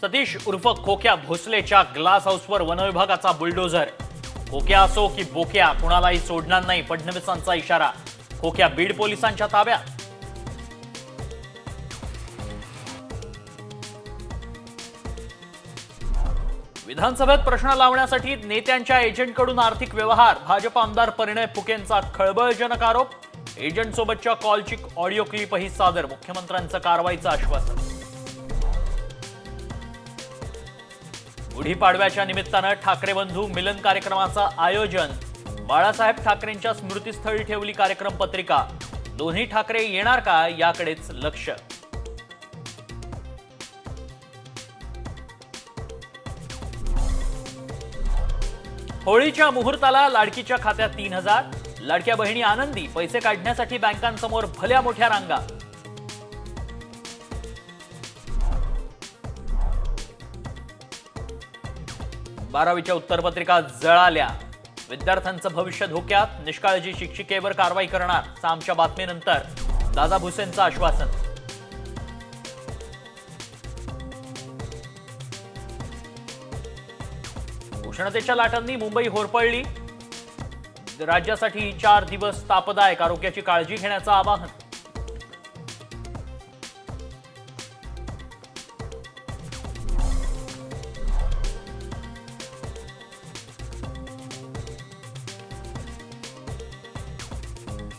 सतीश उर्फ खोक्या भोसलेच्या ग्लास हाऊसवर वनविभागाचा बुलडोझर. खोक्या असो की बोक्या कुणालाही सोडणार नाही फडणवीसांचा इशारा. खोक्या बीड पोलिसांच्या ताब्यात. विधानसभेत प्रश्न लावण्यासाठी नेत्यांच्या एजंटकडून आर्थिक व्यवहार. भाजप आमदार परिणय फुकेंचा खळबळजनक आरोप. एजंटसोबतच्या कॉलची ऑडिओ क्लिपही सादर. मुख्यमंत्र्यांचं कारवाईचं आश्वासन. गुढीपाडव्याच्या निमित्तानं ठाकरे बंधू मिलन कार्यक्रमाचं आयोजन. बाळासाहेब ठाकरेंच्या स्मृतीस्थळी ठेवली कार्यक्रम पत्रिका. दोन्ही ठाकरे येणार का याकडेच लक्ष. होळीच्या मुहूर्ताला लाडकीच्या खात्यात तीन हजार. लाडक्या बहिणी आनंदी पैसे काढण्यासाठी बँकांसमोर भल्या मोठ्या रांगा. बारावीच्या उत्तरपत्रिका जळाल्या. विद्यार्थ्यांचं भविष्य धोक्यात निष्काळजी शिक्षिकेवर कारवाई करणार सामच्या बातमीनंतर. दादा भुसेंचं आश्वासन. उष्णतेच्या लाटांनी मुंबई होरपळली. राज्यासाठी चार दिवस तापदायक आरोग्याची काळजी घेण्याचं आवाहन.